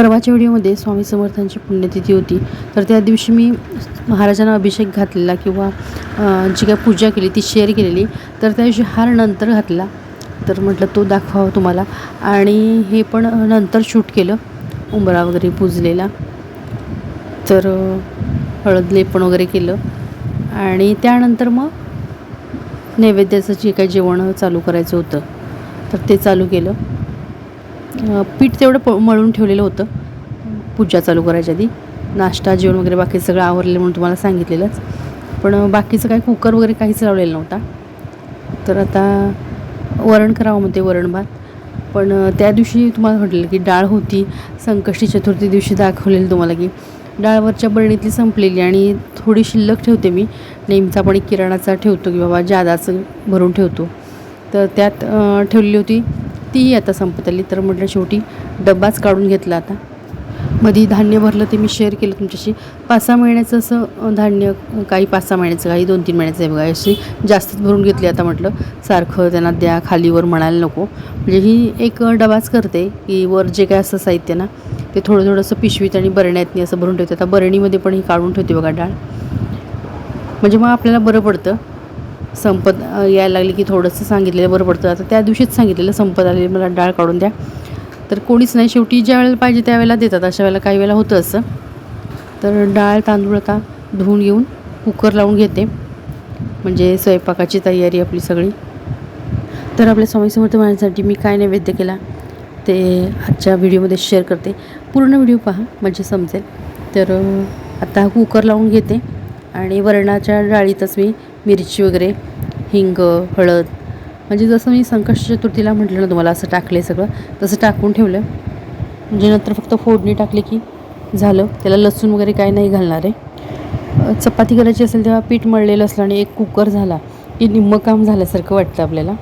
परवाच्या व्हिडिओमध्ये स्वामी समर्थांची पुण्यतिथी होती. तर त्या दिवशी मी महाराजांना अभिषेक घातलेला किंवा जी काय पूजा केली ती शेअर केलेली. तर त्या दिवशी हार नंतर घातला. तर म्हटलं तो दाखवावा तुम्हाला. आणि हे पण नंतर शूट केलं. उंबरा वगैरे पूजलेला. तर हळद लेपण वगैरे केलं. आणि त्यानंतर मग नैवेद्याचं जे काही जेवण चालू करायचं होतं तर ते चालू केलं. पीठ तेवढं प मळून ठेवलेलं होतं. पूजा चालू करायच्या आधी. नाश्ता जेवण वगैरे बाकी सगळं आवरलेलं म्हणून तुम्हाला सांगितलेलंच. पण बाकीचं काही कुकर वगैरे काहीच लावलेलं नव्हता. तर आता वरण करावं म्हणते वरण भात. पण त्या दिवशी तुम्हाला म्हटलेलं की डाळ होती. संकष्टी चतुर्थी दिवशी दाखवलेलं तुम्हाला की डाळवरच्या बरणीतली संपलेली आणि थोडी शिल्लक ठेवते मी. नेहमीचा आपण एक किराणाचा ठेवतो की बाबा जादाचं भरून ठेवतो. तर त्यात ठेवलेली होती तीही आता संपत आली तर म्हटलं शेवटी डब्बाच काढून घेतला आता. मधी धान्य भरलं ते मी शेअर केलं तुमच्याशी. पाच सहा महिन्याचं असं धान्य काही पाच सहा महिन्याचं काही दोन तीन महिन्याचं आहे बघा अशी जास्तच भरून घेतली आता म्हटलं. सारखं त्यांना द्या खालीवर म्हणायला नको. म्हणजे ही एक डबाच करते की वर जे काय असं साहित्य ना ते थोडं थोडंसं पिशवीत आणि बरण्यातनी असं भरून ठेवते. आता बरणीमध्ये पण ही काढून ठेवते बघा डाळ. म्हणजे मग आपल्याला बरं पडतं. संपत यायला लागली की थोडंसं सांगितलेलं बरं पडतं. आता त्या दिवशीच सांगितलेलं संपत आलेली मला डाळ काढून द्या. तर कोणीच नाही शेवटी ज्या वेळेला पाहिजे त्यावेळेला देतात. अशा वेळेला काही वेळेला होतं असं. तर डाळ तांदूळ आता धुवून घेऊन कुकर लावून घेते. म्हणजे स्वयंपाकाची तयारी आपली सगळी. तर आपल्या स्वामी समर्थ मी काय नैवेद्य केला ते आजच्या व्हिडिओमध्ये शेअर करते. पूर्ण व्हिडिओ पहा म्हणजे समजेल. तर आता कुकर लावून घेते. आणि वरणाच्या डाळीतच मी मिरची वगैरे हिंग हळद. म्हणजे जसं मी संकष्ट चतुर्थीला म्हटलं ना तुम्हाला असं टाकलं सगळं तसं टाकून ठेवलं. म्हणजे नंतर फक्त फोडणी टाकली की झालं. त्याला लसूण वगैरे काय नाही घालणार आहे. चपाती करायची असेल तेव्हा पीठ मळलेलं असलं आणि एक कुकर झाला की निम्मं काम झाल्यासारखं वाटतं आपल्याला.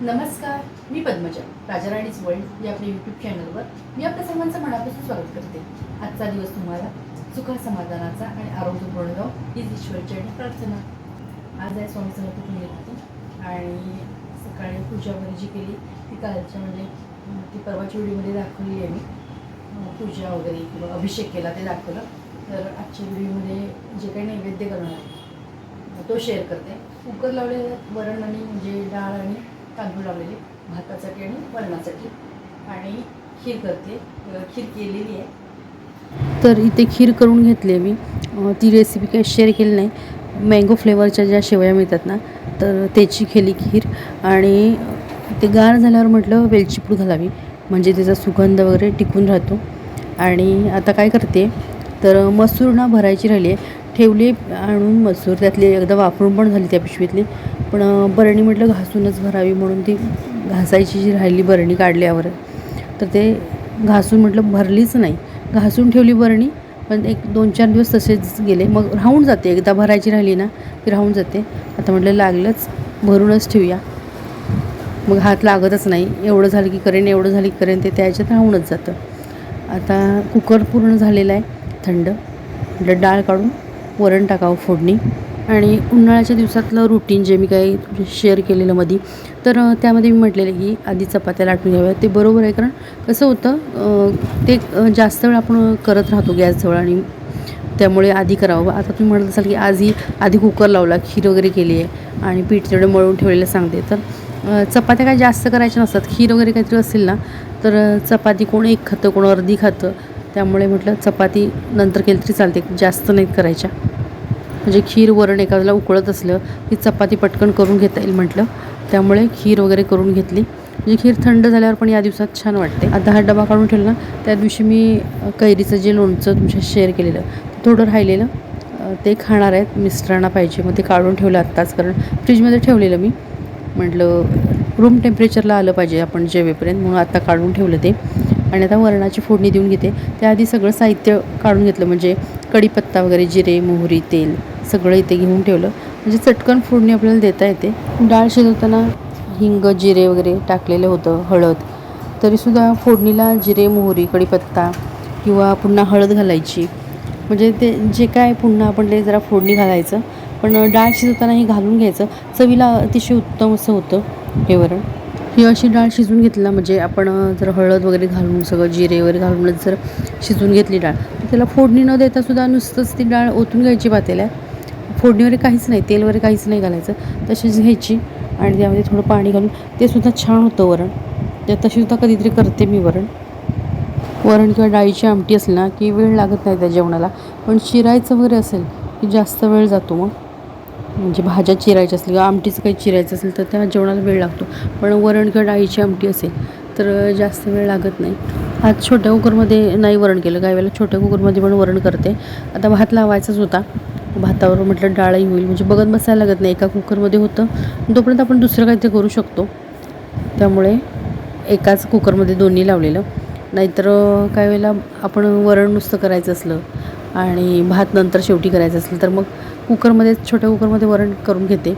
नमस्कार मी पद्मजा राजाराणीच वर्ल्ड या आपल्या यूट्यूब चॅनलवर मी आपल्या सर्वांचं मनापासून स्वागत करते. आजचा दिवस तुम्हाला सुखा समाधानाचा आणि आरोग्यपूर्ण जाऊ हीच ईश्वरची आणि प्रार्थना. आज आहे स्वामी समर्थ पुण्यतिथी आणि सकाळी पूजा वगैरे जी केली ती कालच्या म्हणजे ती परवाच्या व्हिडिओमध्ये दाखवली आहे मी. पूजा वगैरे किंवा अभिषेक केला ते दाखवलं. तर आजच्या व्हिडिओमध्ये जे काही नैवेद्य करणार आहे तो शेअर करते. कुकर लावलेलं वरण आणि म्हणजे डाळ आणि तांदूळ लावलेले भातासाठी आणि वरणासाठी. आणि खीर करते. खीर केलेली आहे. तर इथे खीर करून घेतली आहे मी ती रेसिपी काही शेअर केली नाही. मँगो फ्लेवरच्या ज्या शेवया मिळतात ना तर त्याची केली खीर. आणि ते गार झाल्यावर म्हटलं वेलचीपूड घालावी. म्हणजे त्याचा सुगंध वगैरे टिकून राहतो. आणि आता काय करते तर मसूर ना भरायची राहिली आहे. ठेवली आणून मसूर. त्यातली एकदा वापरून पण झाली त्या पिशवीतली. पण बरणी म्हटलं घासूनच भरावी म्हणून ती घासायची जी राहिली बरणी काढल्यावर. तर ते घासून म्हटलं भरलीच नाही. घासून ठेवली बरणी पण एक दोन चार दिवस तसेच गेले. मग राहून जाते. एकदा भरायची राहिली ना की राहून जाते. आता म्हटलं लागलंच भरूनच ठेवूया. मग हात लागतच नाही. एवढं झालं की करेन एवढं झालं की करेन ते त्याच्यात राहूनच जातं. आता कुकर पूर्ण झालेला आहे थंड. म्हटलं डाळ काढून वरण टाकावं फोडणी. आणि उन्हाळ्याच्या दिवसातलं रुटीन जे मी काही शेअर केलेलं मधी तर त्यामध्ये मी म्हटलेलं की आधी चपात्या लाटून घ्याव्या ते बरोबर आहे कारण कसं होतं ते जास्त वेळ आपण करत राहतो गॅसजवळ आणि त्यामुळे आधी करावं. आता तुम्ही म्हणत असाल की आजही आधी कुकर लावला खीर वगैरे केली आहे आणि पीठ तेवढं मळून ठेवलेलं सांगते. तर चपात्या काय जास्त करायच्या नसतात. खीर वगैरे काहीतरी असेल ना तर चपाती कोण एक खातं कोण अर्धी खातं. त्यामुळे म्हटलं चपाती नंतर केली तरी चालते जास्त नाहीत करायच्या. म्हणजे खीर वरण एखाद्याला उकळत असलं की चपाती पटकन करून घेता येईल म्हटलं. त्यामुळे खीर वगैरे करून घेतली. म्हणजे खीर थंड झाल्यावर पण या दिवसात छान वाटते. आता हा डबा काढून ठेवला ना त्या दिवशी मी कैरीचं जे लोणचं तुमच्या शेअर केलेलं थोडं राहिलेलं. ते खाणार आहेत मिस्टरांना पाहिजे. मग ते काढून ठेवलं आत्ताच कारण फ्रीजमध्ये ठेवलेलं मी. म्हटलं रूम टेम्परेचरला आलं पाहिजे आपण जेवेपर्यंत म्हणून आत्ता काढून ठेवलं ते. आणि आता वरणाची फोडणी देऊन घेते. त्याआधी सगळं साहित्य काढून घेतलं. म्हणजे कढीपत्ता वगैरे जिरे मोहरी तेल सगळं इथे घेऊन ठेवलं. म्हणजे चटकन फोडणी आपल्याला देता येते. डाळ शिजवताना हिंग जिरे वगैरे टाकलेलं होतं हळद. तरीसुद्धा फोडणीला जिरे मोहरी कढीपत्ता किंवा पुन्हा हळद घालायची. म्हणजे ते जे काय पुन्हा आपण ते जरा फोडणी घालायचं. पण डाळ शिजवताना हे घालून घ्यायचं. चवीला अतिशय उत्तम असं होतं हे वरण. ही अशी डाळ शिजून घेतला म्हणजे आपण जर हळद वगैरे घालून सगळं जिरे वगैरे घालूनच जर शिजून घेतली डाळ. तर त्याला फोडणी न देता सुद्धा नुसतंच ती डाळ ओतून घ्यायची पातेल्यात. फोडणी वगैरे काहीच नाही तेल वगैरे काहीच नाही घालायचं. तशीच घ्यायची आणि त्यामध्ये थोडं पाणी घालून ते सुद्धा छान होतं वरण. त्या तशीसुद्धा कधीतरी करते मी वरण. वरण किंवा डाळीची आमटी असेल ना की वेळ लागत नाही त्या जेवणाला. पण शिरायचं वगैरे असेल की जास्त वेळ जातो मग. म्हणजे भाज्या चिरायच्या असतील किंवा आमटीचं काही चिरायचं असेल तर त्या जेवणाला वेळ लागतो. पण वरण किंवा डाळीची आमटी असेल तर जास्त वेळ लागत नाही. आज छोट्या कुकरमध्ये नाही वरण केलं. काही वेळेला छोट्या कुकरमध्ये पण वरण करते. आता भात लावायचाच होता. भातावर म्हटलं डाळही होईल. म्हणजे बघत बसायला लागत नाही. एका कुकरमध्ये होतं. तोपर्यंत आपण दुसरं काहीतरी करू शकतो. त्यामुळे एकाच कुकरमध्ये दोन्ही लावलेलं. नाहीतर काही वेळेला आपण वरण नुसतं करायचं असलं आणि भात नंतर शेवटी करायचं असलं तर मग कुकरमध्ये छोट्या कुकरमध्ये वरण करून घेते.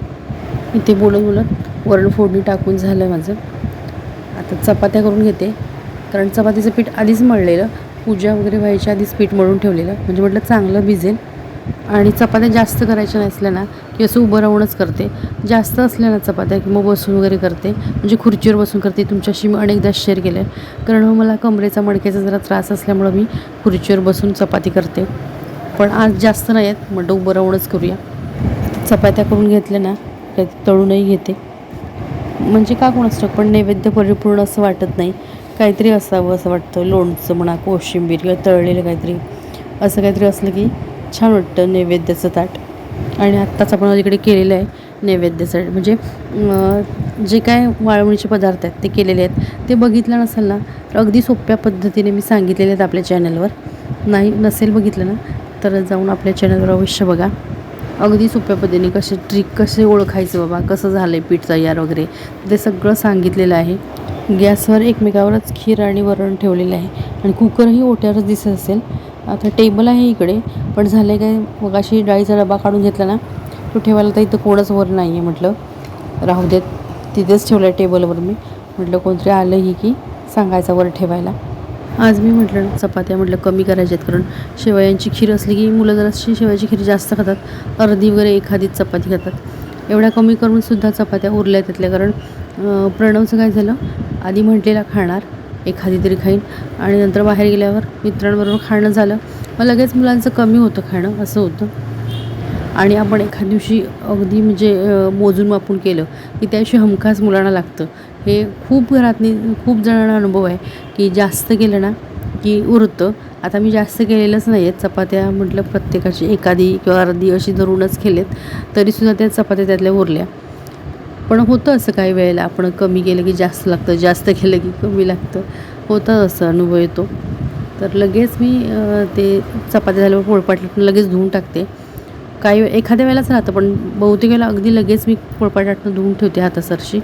इथे बोलत बोलत वरण फोडणी टाकून झालं आहे माझं. आता चपात्या करून घेते. कारण चपातीचं पीठ आधीच मळलेलं पूजा वगैरे व्हायच्या आधीच पीठ मळून ठेवलेलं. म्हणजे म्हटलं चांगलं भिजेल. आणि चपात्या जास्त करायच्या नसल्या ना की असं उभं राहूनच करते. जास्त असल्या ना चपात्या की मग बसून वगैरे करते. म्हणजे खुर्चीवर बसून करते. तुमच्याशी मी अनेकदा शेअर केलं आहे कारण हो, मला कमरेचा मडक्याचा जरा त्रास असल्यामुळं मी खुर्चीवर बसून चपाती करते. पण आज जास्त नाही आहेत. म्हटलं उभं राहूनच करूया. चपात्या करून घेतल्या ना काही तळूनही घेते. म्हणजे का कोण असतं पण नैवेद्य परिपूर्ण असं वाटत नाही. काहीतरी असावं असं वाटतं. लोणचं म्हणा कोशिंबीर किंवा तळलेलं काहीतरी. असं काहीतरी असलं की छान वाटतं नैवेद्याचं ताट. आणि आत्ताच आपण अलीकडे केलेलं आहे नैवेद्याचं. म्हणजे जे काय वाळवणीचे पदार्थ आहेत ते केलेले आहेत. ते बघितलं नसेल ना तर अगदी सोप्या पद्धतीने मी सांगितलेले आहेत आपल्या चॅनलवर नाही नसेल बघितलं ना तर जाऊन आपल्या चॅनलवर अवश्य बघा. अगदी सोप्या पद्धतीने कसे ट्रिक कसे ओळखायचं बाबा कसं झालं आहे पीठ तयार वगैरे ते सगळं सांगितलेलं आहे. गॅसवर एकमेकावरच खीर आणि वरण ठेवलेलं आहे. आणि कुकरही ओट्यावरच दिसत असेल. आता टेबल आहे इकडे पण झालं आहे काय मग अशी डाळीचा डबा काढून घेतला ना तो ठेवायला तर इथं कोणच वर नाही आहे म्हटलं. राहू देत तिथेच ठेवलं आहे टेबलवर मी. म्हटलं कोणतरी आलंही की सांगायचं वर ठेवायला. आज मी म्हटलं चपात्या म्हटलं कमी करायच्यात कारण शेवयांची खीर असली की मुलं जराशी शेवयाची खीर जास्त खातात अर्धी वगैरे एखादीच चपाती खातात. एवढ्या कमी करूनसुद्धा चपात्या उरल्या त्यातल्या कारण प्रणवचं काय झालं आधी म्हटलेला खाणार एखादी तरी खाईन आणि नंतर बाहेर गेल्यावर मित्रांबरोबर खाणं झालं. मग लगेच मुलांचं कमी होतं खाणं असं होतं. आणि आपण एखाद दिवशी अगदी म्हणजे मोजून मापून केलं की त्या दिवशी हमखास मुलांना लागतं. हे खूप घरातनी खूप जणांना अनुभव आहे की जास्त केलं ना की उरतं. आता मी जास्त केलेलंच नाही आहेत चपात्या म्हटलं प्रत्येकाची एखादी किंवा अर्धी अशी धरूनच केलेत तरीसुद्धा त्या चपात्या त्यातल्या उरल्या. पण होतं असं काही वेळेला आपण कमी केलं की जास्त लागतं जास्त केलं की कमी लागतं. होतं असं अनुभव येतो. तर लगेच मी ते चपात्या झाल्यावर पोळपाट लगेच धुवून टाकते. काही एखाद्या वेळेलाच राहतं पण बहुतेक वेळेला अगदी लगेच मी पोळपाट धुवून ठेवते हातासरशी.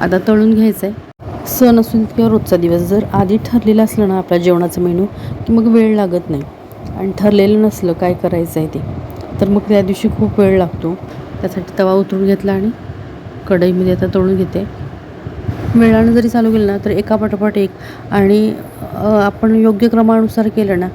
आता तळून घ्यायचं आहे सण असून किंवा रोजचा दिवस जर आधी ठरलेलं असलं ना आपल्या जेवणाचं मेनू की मग वेळ लागत नाही. आणि ठरलेलं नसलं काय करायचं आहे ते तर मग त्या दिवशी खूप वेळ लागतो. त्यासाठी तवा उतरून घेतला आणि कढईमध्ये आता तळून घेते. वेळानं जरी चालू केलं ना तर एका पाठोपाठ एक. आणि आपण योग्य क्रमानुसार केलं ना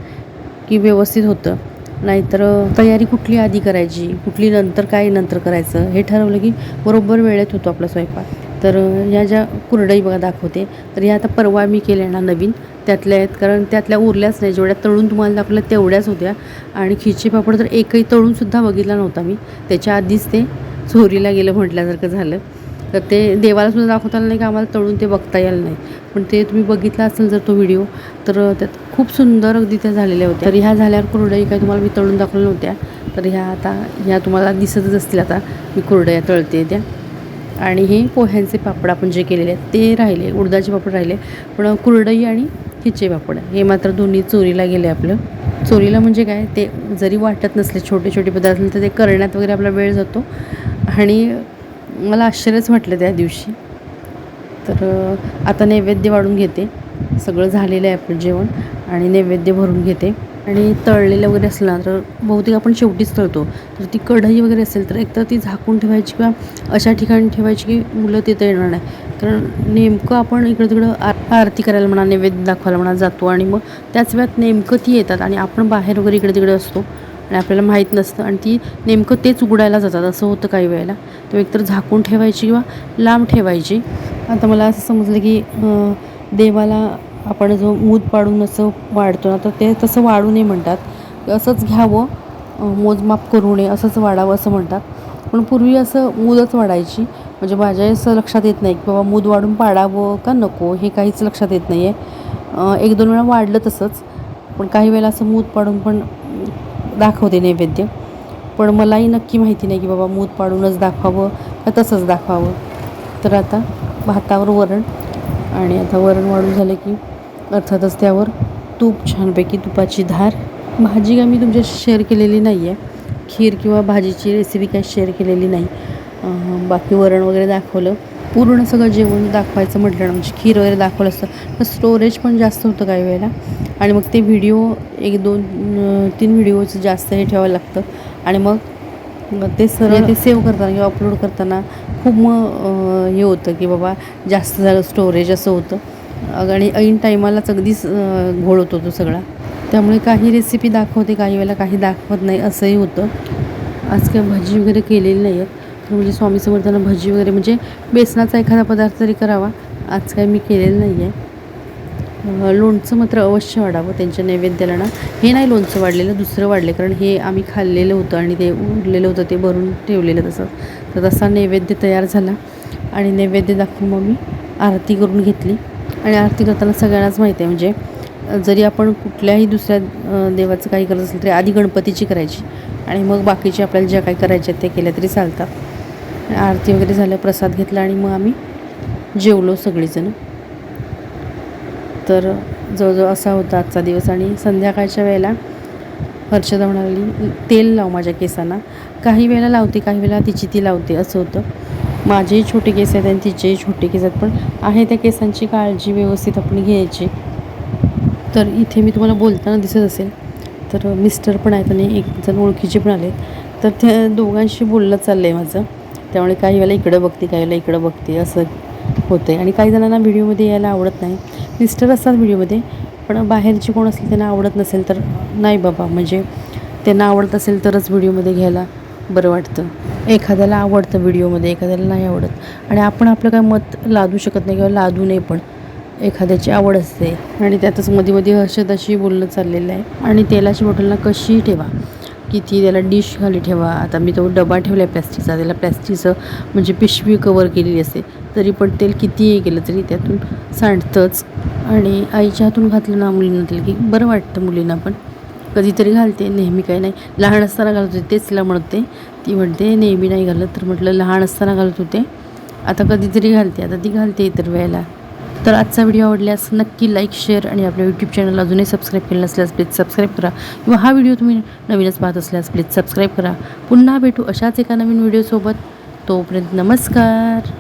की व्यवस्थित होतं. नाहीतर तयारी कुठली आधी करायची कुठली नंतर काय नंतर करायचं हे ठरवलं की बरोबर वेळेत होतो आपला स्वयंपाक. तर ह्या ज्या कुरडई बघा दाखवते तर ह्या आता परवा मी केल्या ना नवीन त्यातल्या आहेत. कारण त्यातल्या उरल्याच नाही जेवढ्या तळून तुम्हाला दाखवल्या तेवढ्याच होत्या. आणि खिची पापड तर एकही तळूनसुद्धा बघितला नव्हता मी. त्याच्या आधीच ते चोरीला गेलं म्हटल्यासारखं झालं. तर ते देवालासुद्धा दाखवता आलं नाही की आम्हाला तळून ते बघता यायला नाही. पण ते तुम्ही बघितला असेल जर तो व्हिडिओ तर त्यात खूप सुंदर अगदी त्या झालेल्या होत्या. तर ह्या झाल्यावर कुरडई काय तुम्हाला मी तळून दाखवल्या नव्हत्या. तर ह्या आता ह्या तुम्हाला दिसतच असतील आता. मी कुरडया तळते त्या. आणि हे पोह्यांचे पापड आपण जे केलेले आहेत ते राहिले उडदाचे पापड राहिले. पण कुरडई आणि खिचे पापड हे मात्र दोन्ही चोरीला गेले आपलं. चोरीला म्हणजे काय ते जरी वाटत नसले छोटे छोटे पदार्थ तर ते करण्यात वगैरे आपला वेळ जातो. आणि मला आश्चर्यच वाटलं त्या दिवशी. तर आता नैवेद्य वाढून घेते. सगळं झालेलं आहे आपलं जेवण. आणि नैवेद्य भरून घेते. आणि तळलेलं वगैरे असलं ना तर बहुतेक आपण शेवटीच तळतो. तर ती कढई वगैरे असेल तर एकतर ती झाकून ठेवायची किंवा अशा ठिकाणी ठेवायची की मुलं तिथं येणार नाही. कारण नेमकं आपण इकडं तिकडं आ- आरती करायला म्हणा नैवेद्य दाखवायला म्हणा जातो आणि मग त्याच वेळात नेमकं ती येतात आणि आपण बाहेर वगैरे इकडे तिकडे असतो आणि आपल्याला माहीत नसतं आणि ती नेमकं तेच उघडायला जातात. असं होतं काही वेळेला. तर एकतर झाकून ठेवायची किंवा लांब ठेवायची. आता मला असं समजलं की देवाला आपण जो मूद पाडून असं वाढतो ना तर ते तसं वाढू नये म्हणतात. असंच घ्यावं मोजमाप करू नये असंच वाढावं असं म्हणतात. पण पूर्वी असं मूदच वाढायची. म्हणजे माझ्या असं लक्षात येत नाही की बाबा मूद वाढून पाडावं का नको हे काहीच लक्षात येत नाही आहे एक दोन वेळा वाढलं तसंच. पण काही वेळेला असं मूद पाडून पण दाखवते नैवेद्य. पण मलाही नक्की माहिती नाही की बाबा मूद पाडूनच दाखवावं का तसंच दाखवावं. तर आता भातावर वरण आणि आता वरण वाढून झालं की अर्थातच त्यावर तूप छानपैकी तुपाची धार. भाजी काय मी तुमच्याशी शेअर केलेली नाही आहे खीर किंवा भाजीची रेसिपी काही शेअर केलेली नाही. बाकी वरण वगैरे दाखवलं. पूर्ण सगळं जेवण दाखवायचं म्हटलं ना म्हणजे खीर वगैरे दाखवलं असतं. तर स्टोरेज पण जास्त होतं काही वेळेला. आणि मग ते व्हिडिओ एक दोन तीन व्हिडिओचं जास्त हे ठेवावं लागतं. आणि मग ते सरळ ते सेव्ह करताना किंवा अपलोड करताना खूप मग हे होतं की बाबा जास्त झालं स्टोरेज असं होतं. आणि ऐन टायमालाच अगदीच घोळ होतो तो सगळा. त्यामुळे काही रेसिपी दाखवते काही वेळेला काही दाखवत नाही असंही होतं. आज काय भजी वगैरे केलेली नाही आहेत तर म्हणजे स्वामी समर्थांना भजी वगैरे म्हणजे बेसनाचा एखादा पदार्थ तरी करावा. आज काय मी केलेलं नाही आहे लोणचं मात्र अवश्य वाढावं त्यांच्या नैवेद्याला ना. हे नाही लोणचं वाढलेलं दुसरं वाढले कारण हे आम्ही खाल्लेलं होतं आणि ते उरलेलं होतं ते भरून ठेवलेलं तसं. तर तसा नैवेद्य तयार झाला. आणि नैवेद्य दाखवून मग मी आरती करून घेतली. आणि आरती करताना सगळ्यांनाच माहिती आहे. म्हणजे जरी आपण कुठल्याही दुसऱ्या देवाचं काही करत असेल तरी आधी गणपतीची करायची. आणि मग बाकीचे आपल्याला ज्या काही करायच्या ते केल्या तरी चालतात. आरती वगैरे झाल्या प्रसाद घेतला आणि मग आम्ही जेवलो सगळीजणं. तर जवळजवळ असा होता आजचा दिवस. आणि संध्याकाळच्या वेळेला हर्षदा म्हणाली तेल लाव माझ्या केसांना. काही वेळेला लावते काही वेळेला तिची ती लावते असं होतं. माझेही छोटे केस आहेत आणि तिचेही छोटे केस आहेत. पण आहे त्या केसांची काळजी व्यवस्थित आपण घ्यायची. तर इथे मी तुम्हाला बोलताना दिसत असेल तर मिस्टर पण आहेत आणि एक जण ओळखीचे पण आले तर त्या दोघांशी बोललं चाललं आहे माझं. त्यामुळे काही वेळेला इकडं बघते काही वेळेला इकडं बघते असं होतं आहे आणि काही जणांना व्हिडिओमध्ये यायला आवडत नाही. मिस्टर असतात व्हिडिओमध्ये पण बाहेरचे कोण असले त्यांना आवडत नसेल तर नाही बाबा म्हणजे त्यांना आवडत असेल तरच व्हिडिओमध्ये घ्यायला बरं वाटतं. एखाद्याला आवडतं व्हिडिओमध्ये एखाद्याला नाही आवडत. आणि आपण आपलं काय मत लादू शकत नाही किंवा लादू नये पण. एखाद्याची आवड असते. आणि त्यातच मध्ये मध्ये हर्षदाशी बोलणं चाललेलं आहे. आणि तेलाची बॉटलला कशी ठेवा? किती त्याला डिश खाली ठेवा? आता मी तो डबा ठेवला आहे प्लॅस्टिकचा. त्याला प्लॅस्टिकचं म्हणजे पिशवी कवर केलेली असते. तरी पण तेल कितीही केलं तरी त्यातून सांडतंच. आणि आईच्या हातून घातलं ना मुलींना तेल की बरं वाटतं मुलींना पण. कधीतरी घालते नेहमी काही नाही. लहान असताना घालत होते तेच तिला म्हणते. ती म्हणते नेहमी नाही घालत तर म्हटलं लहान असताना घालत होते. आता कधीतरी घालते आता ती घालते इतर वेळेला. तर आजचा व्हिडिओ आवडल्यास नक्की लाईक शेअर आणि आपल्या यूट्यूब चॅनल अजूनही सबस्क्राईब केलं नसल्यास प्लीज सबस्क्राईब करा. किंवा हा व्हिडिओ तुम्ही नवीनच पाहत असल्यास प्लीज सबस्क्राईब करा. पुन्हा भेटू अशाच एका नवीन व्हिडिओसोबत तोपर्यंत नमस्कार.